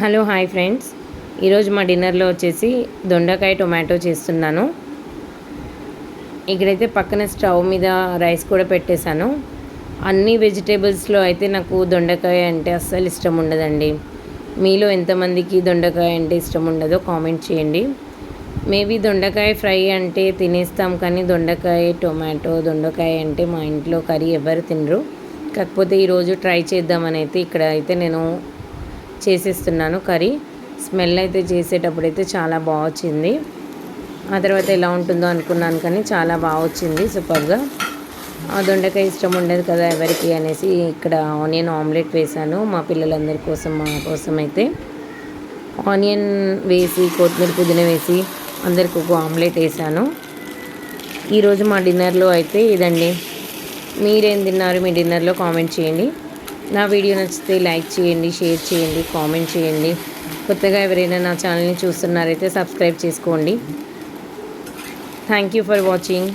Hello hi friends. ఈరోజు మా డిన్నర్లో వచ్చేసి దొండకాయ టొమాటో చేస్తున్నాను. ఇక్కడైతే పక్కన స్టవ్ మీద రైస్ కూడా పెట్టేశాను. అన్ని వెజిటేబుల్స్లో అయితే నాకు దొండకాయ అంటే అస్సలు ఇష్టం ఉండదండి. మీలో ఎంతమందికి దొండకాయ అంటే ఇష్టం ఉండదో కామెంట్ చేయండి. మేబీ దొండకాయ ఫ్రై అంటే తినేస్తాం కానీ దొండకాయ టొమాటో దొండకాయ అంటే మా ఇంట్లో కర్రీ ఎవరు తినరు. కాకపోతే ఈరోజు ట్రై చేద్దామని అయితే ఇక్కడ అయితే నేను చేసేస్తున్నాను కర్రీ. స్మెల్ అయితే చేసేటప్పుడు అయితే చాలా బాగా వచ్చింది ఆ తర్వాత ఎలా ఉంటుందో అనుకున్నాను కానీ చాలా బాగా వచ్చింది సూపర్గా. ఆ దొండకాయ ఇష్టం ఉండదు కదా ఎవరికి అనేసి ఇక్కడ ఆనియన్ ఆమ్లెట్ వేశాను మా పిల్లలందరి కోసం మా కోసం అయితే ఆనియన్ వేసి కొత్తిమీర పుదీనా వేసి అందరికి ఒక ఆమ్లెట్ వేసాను ఈరోజు మా డిన్నర్లో అయితే ఇదండి. మీరేం తిన్నారు మీ డిన్నర్లో కామెంట్ చేయండి. నా వీడియో నచ్చితే లైక్ చేయండి షేర్ చేయండి కామెంట్ చేయండి. కొత్తగా ఎవరైనా నా ఛానల్ని చూస్తున్నారైతే సబ్స్క్రైబ్ చేసుకోండి. Thank you for watching